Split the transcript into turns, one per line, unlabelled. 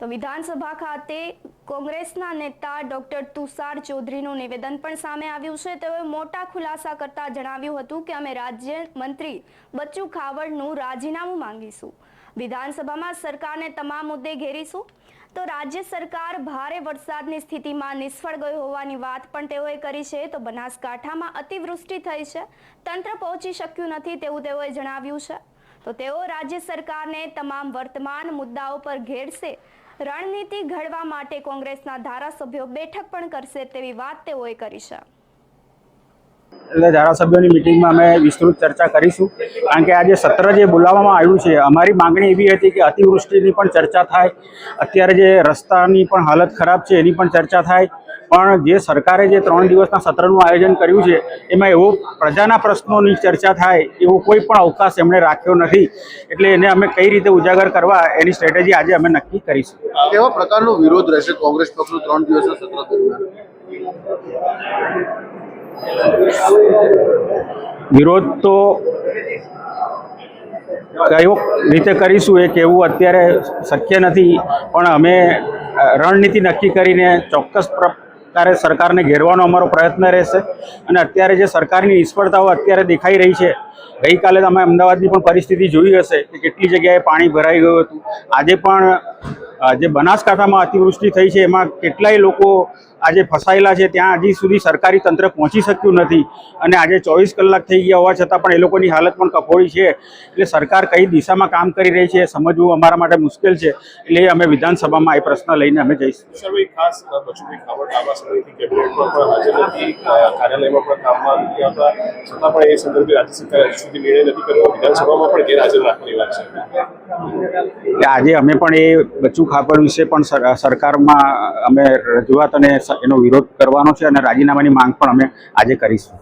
તો વિધાનસભા ખાતે કોંગ્રેસના નેતા ડોક્ટર તુષાર ચૌધરીનું નિવેદન પણ સામે આવ્યું છે. તેઓએ મોટા ખુલાસા કરતા જણાવ્યું હતું કે અમે રાજ્ય મંત્રી બચ્ચુ ખાવડનું રાજીનામું માંગીશું. વિધાનસભામાં સરકારને તમામ મુદ્દે ઘેરીશું. તો રાજ્ય સરકાર ભારે વરસાદની સ્થિતિમાં નિષ્ફળ ગઈ હોવાની વાત પણ તેઓએ કરી છે. તો બનાસકાંઠામાં અતિવૃષ્ટિ થઈ છે. તંત્ર પહોંચી શક્યું નથી તેવું તેઓએ જણાવ્યું છે. તો તેઓ રાજ્ય સરકારને તમામ વર્તમાન મુદ્દાઓ પર ઘેરશે. રણનીતિ ઘડવા માટે કોંગ્રેસના ધારાસભ્યો બેઠક પણ કરશે તેવી વાત તેઓએ કરી છે.
એટલે ધારાસભ્યોની મિટિંગમાં અમે વિસ્તૃત ચર્ચા કરીશું. કારણ કે આજે સત્ર જે બોલાવવામાં આવ્યું છે, અમારી માંગણી એવી હતી કે અતિવૃષ્ટિની પણ ચર્ચા થાય, અત્યારે જે રસ્તાની પણ હાલત ખરાબ છે એની પણ ચર્ચા થાય. પણ જે સરકારે જે ત્રણ દિવસના સત્રનું આયોજન કર્યું છે, એમાં એવો પ્રજાના પ્રશ્નોની ચર્ચા થાય, એવો કોઈ પણ અવકાશ એમણે રાખ્યો નથી. એટલે એને અમે કઈ રીતે ઉજાગર કરવા એની સ્ટ્રેટેજી આજે અમે નક્કી કરીશું.
કેવા પ્રકારનો વિરોધ રહેશે કોંગ્રેસ પક્ષનું ત્રણ દિવસના સત્ર દરમિયાન?
વિરોધ તો કયો રીતે કરીશું એ કહેવું અત્યારે શક્ય નથી, પણ અમે રણનીતિ નક્કી કરીને ચોક્કસ પ્રકારે સરકારને ઘેરવાનો અમારો પ્રયત્ન રહેશે. અને અત્યારે જે સરકારની નિષ્ફળતાઓ અત્યારે દેખાઈ રહી છે ગઈકાલે તમે અમદાવાદની પણ પરિસ્થિતિ જોઈ હશે કે કેટલી જગ્યાએ પાણી ભરાઈ ગયું હતું. આજે પણ જે બનાસકાંઠામાં અતિવૃષ્ટિ થઈ છે, એમાં કેટલાય લોકો આજે ફસાયેલા છે, ત્યાં હજી સુધી સરકારી તંત્ર પહોંચી શક્યું નથી. અને આજે ચોવીસ કલાક થઈ ગયા હોવા છતાં પણ એ લોકોની હાલત પણ કફોડી છે. એટલે સરકાર કઈ દિશામાં કામ કરી રહી છે સમજવું અમારા માટે મુશ્કેલ છે. એટલે અમે વિધાનસભામાં એ પ્રશ્ન લઈને અમે જઈશું.
સુધી નિર્ણય નથી કર્યો. વિધાનસભામાં પણ ગેરહાજર રાખવાની વાત છે.
આજે અમે પણ એ બચ્ચું ખાપડ વિશે પણ સરકારમાં અમે રજૂઆત અને એનો વિરોધ કરવાનો છે અને રાજીનામાની માંગ પણ અમે આજે કરીશું.